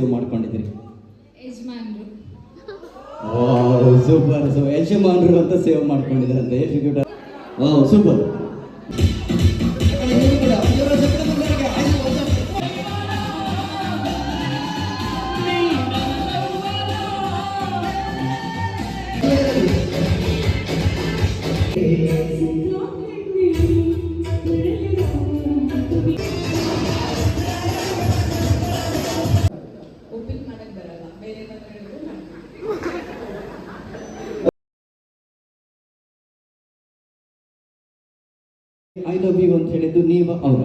Save ಮಾಡ್ಕೊಂಡಿದ್ದೀರಿ? ಯಜಮಾನ್ರು. Super so ಯಜಮಾನ್ರು ಅಂತ ಸೇವ್ ಮಾಡ್ಕೊಂಡಿದ್ರಂತೆ ಎಷ್ಟು cute wow super I love you ಅಂತ ಹೇಳಿದ್ದು ನೀವು ಅವರ?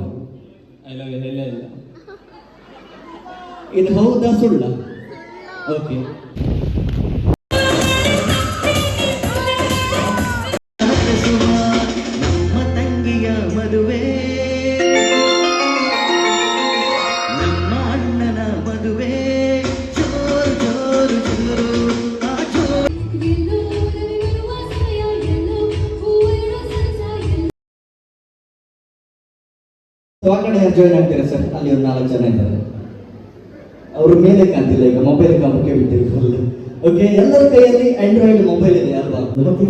ಐ ಲವ್ ಎಲ್ಲ ಇಲ್ಲ. ಇದು ಹೌದಾ ಸುಳ್ಳ? ಓಕೆ ಸೊ ಆ ಕಡೆ ಜಾಯ್ನ್ ಆಗ್ತೀರಾ ಸರ್ ಅಲ್ಲಿ ಒಂದು ನಾಲ್ಕು ಜನ ಇದ್ದಾರೆ. ಅವರು ಮೇಲೆ ಕಾಣ್ತಿಲ್ಲ, ಈಗ ಮೊಬೈಲ್ ಕಾಮಕ್ಕೆ ಬಿಟ್ಟಿರಿ ಫುಲ್ ಓಕೆ ಎಲ್ಲರ ಕೈಯಲ್ಲಿ ಆಂಡ್ರಾಯ್ಡ್ ಮೊಬೈಲ್ ಇದೆ ಅಲ್ವಾ? ಭಕ್ತಿ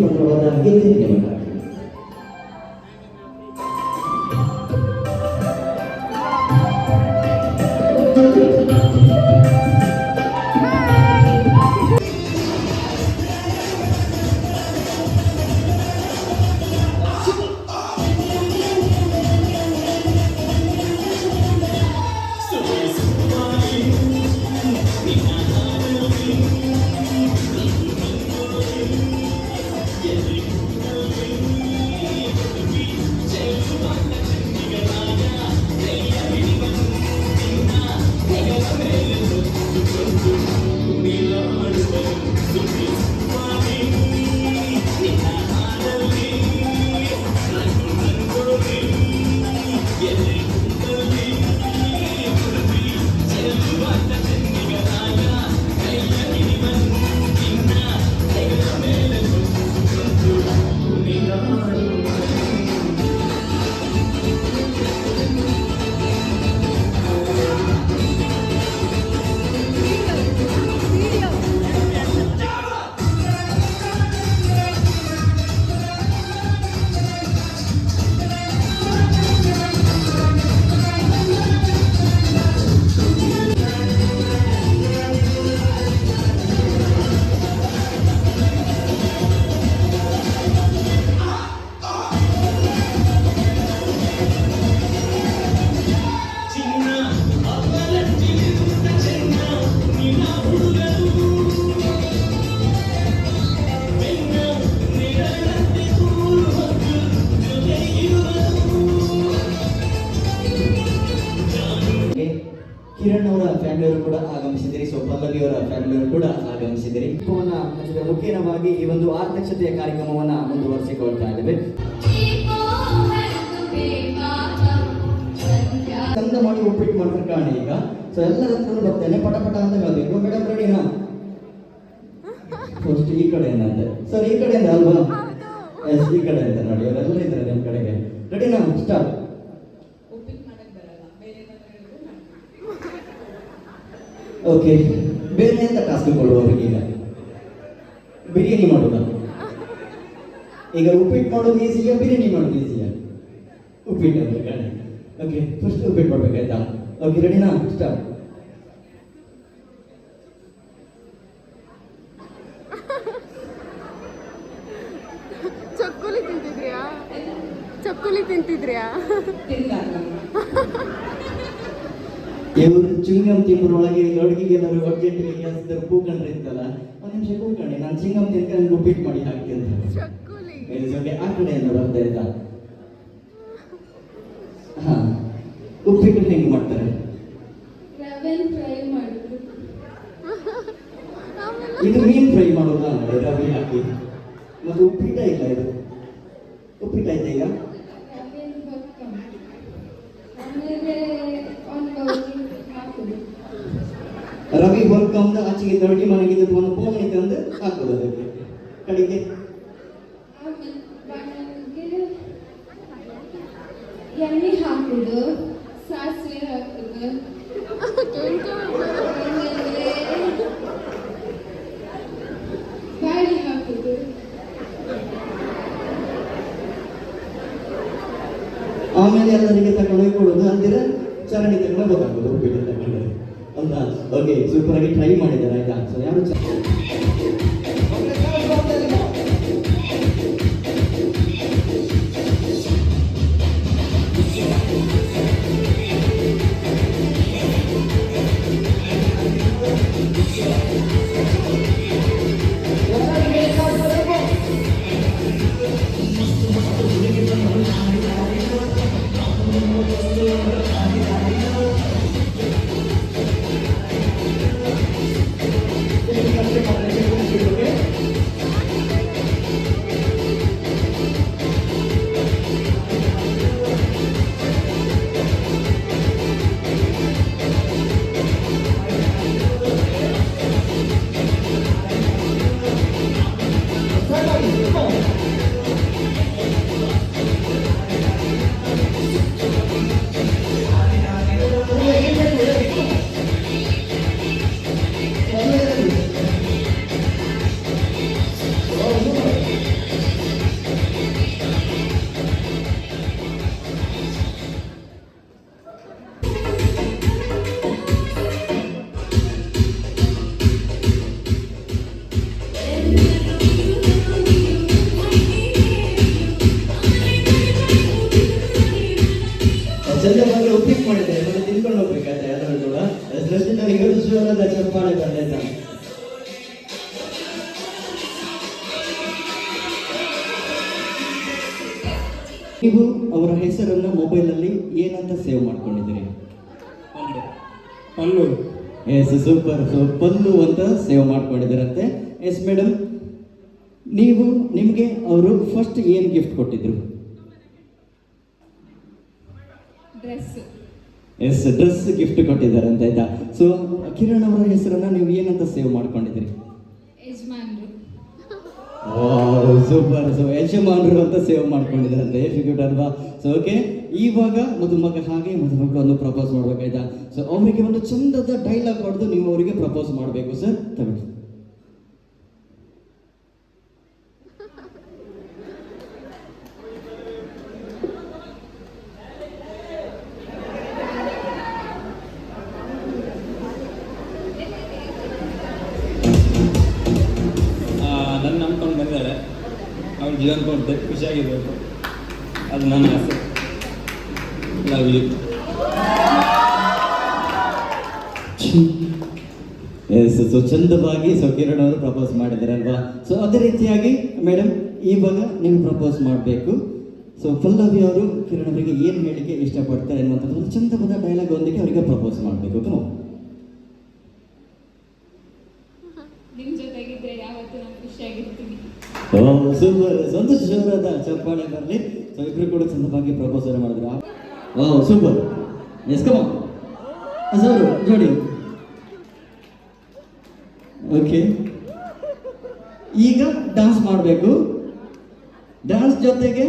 ಫ್ಯಾಮಿಲಿಯವರು ಕೂಡ ಆಗಮಿಸಿದಿರಿ ಮುಖೇನವಾಗಿ ಈ ಒಂದು ಆರ್ಥಕ್ಷತೆಯ ಕಾರ್ಯಕ್ರಮವನ್ನ ಮುಂದುವರಿಸಿಕೊಳ್ತಾ ಇದ್ದೇವೆ. ಚಂದ ಮಾಡಿ ಒಪ್ಪಿಟ್ಟು ಮಾಡ್ತಾರೆ ಕಾಣಿ ಈಗ. ಸೊ ಎಲ್ಲರ ಹತ್ರ ಬರ್ತೇನೆ ಪಟ ಪಟ ಅಂತ ಹೇಳ್ಬೇಕು. ಮೇಡಮ್ ರೆಡಿನಾ ಫಸ್ಟ್ ಈ ಕಡೆ ಅಂತೆ ಸರ್ ಈ ಕಡೆಯಿಂದ ಅಲ್ವಾ? ಎಸ್ ಈ ಕಡೆಯಿಂದ ನೋಡಿ, ಅವರೆಲ್ಲ ಇದ್ದಾರೆ ನಿಮ್ಮ ಕಡೆಗೆ. ರೆಡಿನಾ ಸ್ಟಾರ್ಟ್ ಓಕೆ ಬೇರೆ ಎಂತ ಟಾಸ್ಕ್ ಕೊಡುವ ಅವರಿಗೆ ಈಗ? ಬಿರಿಯಾನಿ ಮಾಡೋದ ಈಗ ಉಪ್ಪಿಟ್ಟು ಮಾಡೋದು ಈಸಿಯಾ ಬಿರಿಯಾನಿ ಮಾಡೋದು ಈಸಿಯಾ ಉಪ್ಪಿಟ್ಟು ಅಂದ್ರೆ ಓಕೆ ಫಸ್ಟ್ ಉಪ್ಪಿಟ್ಟು ಮಾಡ್ಬೇಕಾಯ್ತಾ? ಓಕೆ ರೆಡಿನಾ ಸ್ಟಾರ್ಟ್ ಚಕ್ಕುಲಿ ತಿಂತಿದ್ರ್ಯಾ? ಚಕ್ಕುಲಿ ತಿಂತಿದ್ರ್ಯಾ? ಇವರು ಚಿಂಗಮ್ ತಿಂಬರೊಳಗೆ ಅಡುಗೆಗೆ ಏನಾದ್ರು ಅರ್ಜೆಂಟ್ಗೆ ಗ್ಯಾಸ್ ಕೂಕಂಡ್ರೆ ಇತ್ತಲ್ಲ ಒಂದು ನಿಮಿಷ ಕೂಕಂಡಿ ನಾನು ಚಿಂಗಂ ತಿನ್ಕೊಂಡು ಉಪ್ಪಿಟ್ಟು ಮಾಡಿ ಹಾಕಿ ಅಂತ. ಆ ಕಡೆಯಿಂದ ಬರ್ತಾ ಇದ್ದ? ಹಾ ಉಪ್ಪಿಟ್ಟು ಹೆಂಗೆ ಮಾಡ್ತಾರೆ? ರವೆನ್ ಫ್ರೈ ಮಾಡಿದ್ರು. ಆಮೇಲೆ ಇದು ಮೀನ್ ಫ್ರೈ ಮಾಡೋದಾ? ರವೆ ಹಾಕಿ. ಮತ್ತು ಉಪ್ಪಿಟ್ಟ ಇಲ್ಲ ಇದು? ಉಪ್ಪಿಟ್ಟ ಆಯ್ತಾ ಈಗ? ರವಿ ಹೊಲ್ಕಂದ ಆಚೆಗೆ ದೊಡ್ಡಿ ಮನೆಗಿದ್ದು ಒಂದು ಫೋನ್ ಐತೆ ಅಂದ್ರೆ ಹಾಕೋದು ಅದಕ್ಕೆ ಕಡೆಗೆ. ಎಣ್ಣೆ ಹಾಕೋದು ಸಾಸಿವೆ ಹಾಕೋದು ಆಮೇಲೆ ಎಲ್ಲರಿಗೆ ತಗೊಂಡೋಗಿ ಕೊಡೋದು ಅಂದಿರ ಚರಣಿ ತಗೊಂಡು ಗೊತ್ತಾಗೋದು ಹೋಗ್ಬಿಟ್ಟು ತಗೊಂಡು. ಓಕೆ ಸೂಪರ್ ಆಗಿ ಟ್ರೈ ಮಾಡಿದ್ದಾರೆ ಆಯ್ತಾ ಸೊ ಯಾರು ಚ- ಚಂದವಾಗಿ ನೀವು ಅವರ ಹೆಸರನ್ನು ಮೊಬೈಲಲ್ಲಿ ಏನಂತ ಸೇವ್ ಮಾಡ್ಕೊಂಡಿದ್ದೀರಿ? Pallu. Pallu. Yes super so Pallu ಅಂತ ಸೇವ್ ಮಾಡ್ಕೊಂಡಿದ್ದೀರಂತೆ. ಎಸ್ ಮೇಡಮ್ ನೀವು ನಿಮಗೆ ಅವರು ಫಸ್ಟ್ ಏನು ಗಿಫ್ಟ್ ಕೊಟ್ಟಿದ್ರು? ಡ್ರೆಸ್ ಎಸ್ ಡ್ರೆಸ್ ಗಿಫ್ಟ್ ಕೊಟ್ಟಿದ್ದಾರೆ ಅಂತ ಆಯ್ತಾ? ಸೊ ಕಿರಣ್ ಅವರ ಹೆಸರನ್ನ ನೀವು ಏನಂತ ಸೇವ್ ಮಾಡ್ಕೊಂಡಿದ್ದೀರಿ? ಸೂಪರ್ ಸೊ ಯಜಮಾನರು ಅಂತ ಸೇವ್ ಮಾಡ್ಕೊಂಡಿದ್ದಾರೆ ಎಷ್ಟು ಕ್ಯೂಟ್ ಅಲ್ವಾ? ಸೊ ಓಕೆ ಇವಾಗ ಮದುಮಗ ಹಾಗೆ ಮದುಮಗಳು ಒಂದು ಪ್ರಪೋಸ್ ಮಾಡ್ಬೇಕಾಯ್ತಾ? ಸೊ ಅವರಿಗೆ ಒಂದು ಚಂದದ ಡೈಲಾಗ್ ಹೊಡೆದು ನೀವು ಅವರಿಗೆ ಪ್ರಪೋಸ್ ಮಾಡಬೇಕು ಸರ್ ತಗೊಳ್ಳಿ. ಅದು ನನ್ನ ಆಸೆ. ಎಸ್, ಸೊ ಚಂದವಾಗಿ ಸೊ ಕಿರಣ್ ಅವರು ಪ್ರಪೋಸ್ ಮಾಡಿದ್ದಾರೆ ಅಲ್ವಾ ಸೊ ಅದೇ ರೀತಿಯಾಗಿ ಮೇಡಮ್ ಇವಾಗ ನೀವು ಪ್ರಪೋಸ್ ಮಾಡಬೇಕು. ಸೊ ಪಲ್ಲವಿ ಅವರು ಕಿರಣ್ ಅವರಿಗೆ ಏನು ಹೇಳಿಕೆ ಇಷ್ಟಪಡ್ತಾರೆ ಅನ್ನುವಂಥದ್ದು ಒಂದು ಚಂದವಾದ ಡೈಲಾಗ್ ಒಂದಿಗೆ ಅವರಿಗೆ ಪ್ರಪೋಸ್ ಮಾಡಬೇಕು. ಕಮ ನಿಮ್ಮ ಜೊತೆಗಿದ್ರೆ ಯಾವತ್ತೂ ನಾನು ಖುಷಿಯಾಗಿರ್ತೀನಿ ಸೂಪರ್ ಅಂತ ಚಪ್ಪಾಳೆ ಬರಲಿ ಸೊ ಇಬ್ಬರು ಕೂಡ ಚಂದವಾಗಿ ಪ್ರಪೋಸಲ್ ಮಾಡಿದ್ರ. ಓ ಸೂಪರ್ ಎಸ್ ಕಮ ಸರ್, ಜೋಡಿ. ಓಕೆ ಈಗ ಡಾನ್ಸ್ ಮಾಡಬೇಕು. ಡಾನ್ಸ್ ಜೊತೆಗೆ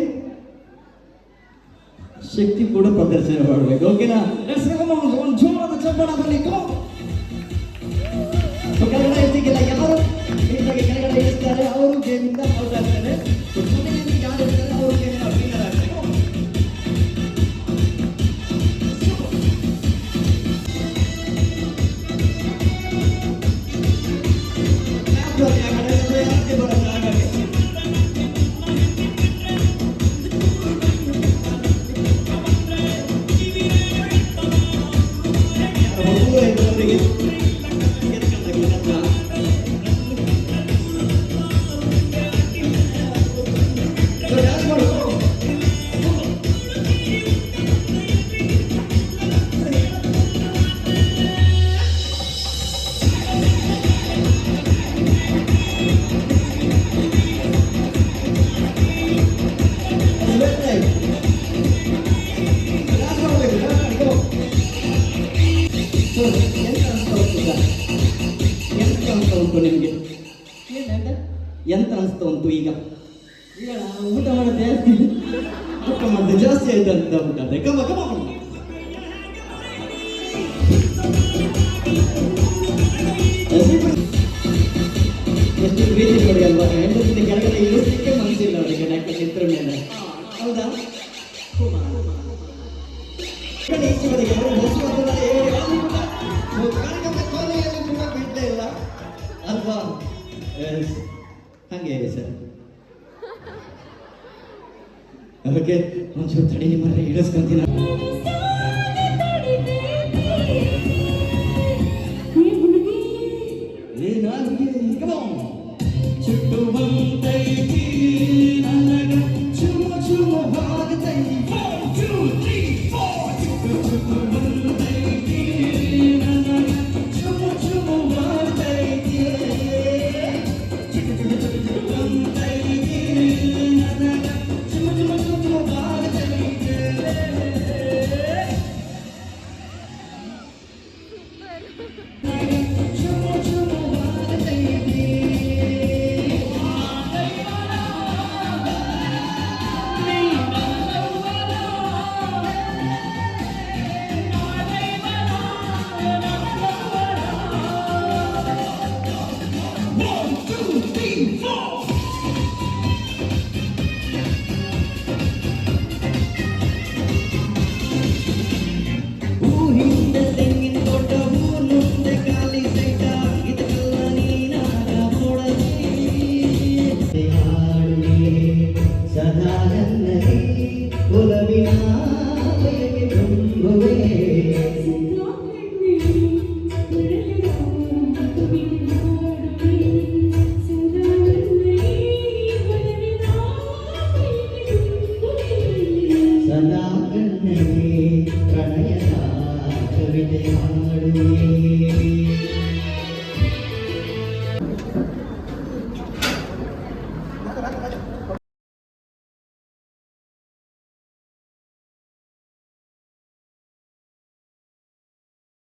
ಶಕ್ತಿ ಕೂಡ ಪ್ರದರ್ಶನ ಮಾಡಬೇಕು. ಓಕೆನಾ Let's ಕಮ ಒಂದು ಜೋರಾದ ಚಪ್ಪಾಳೆ ಬರಲಿ ಕಮ ಅವರು ಗೇಮಿಂದ ಈಗ. ಈಗ ನಾನು ಊಟ ಮಾಡಿದ್ದೆ ಊಟ ಮಾಡಿದೆ ಜಾಸ್ತಿ ಆಯ್ತು ಅಂತ ಊಟ ಅದೇ ಕಮ್ಮ ಕಮ್ಮ ಎಷ್ಟು ಪ್ರೀತಿ ಕೊಡಿ ಅಲ್ವಾ? ಹೆಂಡತಿ ಕೆಳಗಡೆ ಇಳಿಸ್ಲಿಕ್ಕೆ ಮನಸ್ಸಿಲ್ಲ ಅವರಿಗೆ ಡಾಕ್ಟರ್ ಚಿತ್ರ ಮೇಲೆ ಹೌದಾ ಕಾರ್ಯಕ್ರಮ ಕೊನೆಯಲ್ಲಿ ಕೂಡ ಬಿಡ್ಲೇ ಇಲ್ಲ ಅಲ್ವಾ ಹಂಗೇ ಸರ್. ಅದಕ್ಕೆ ಒಂಚೂರು ತಡಿ ನಿಮ್ಮನ್ನ ಇಳಿಸ್ಕೊಂತೀನಿ. ಏನಾಗಿ ಚುಟ್ಟು ಬಂದೈತಿ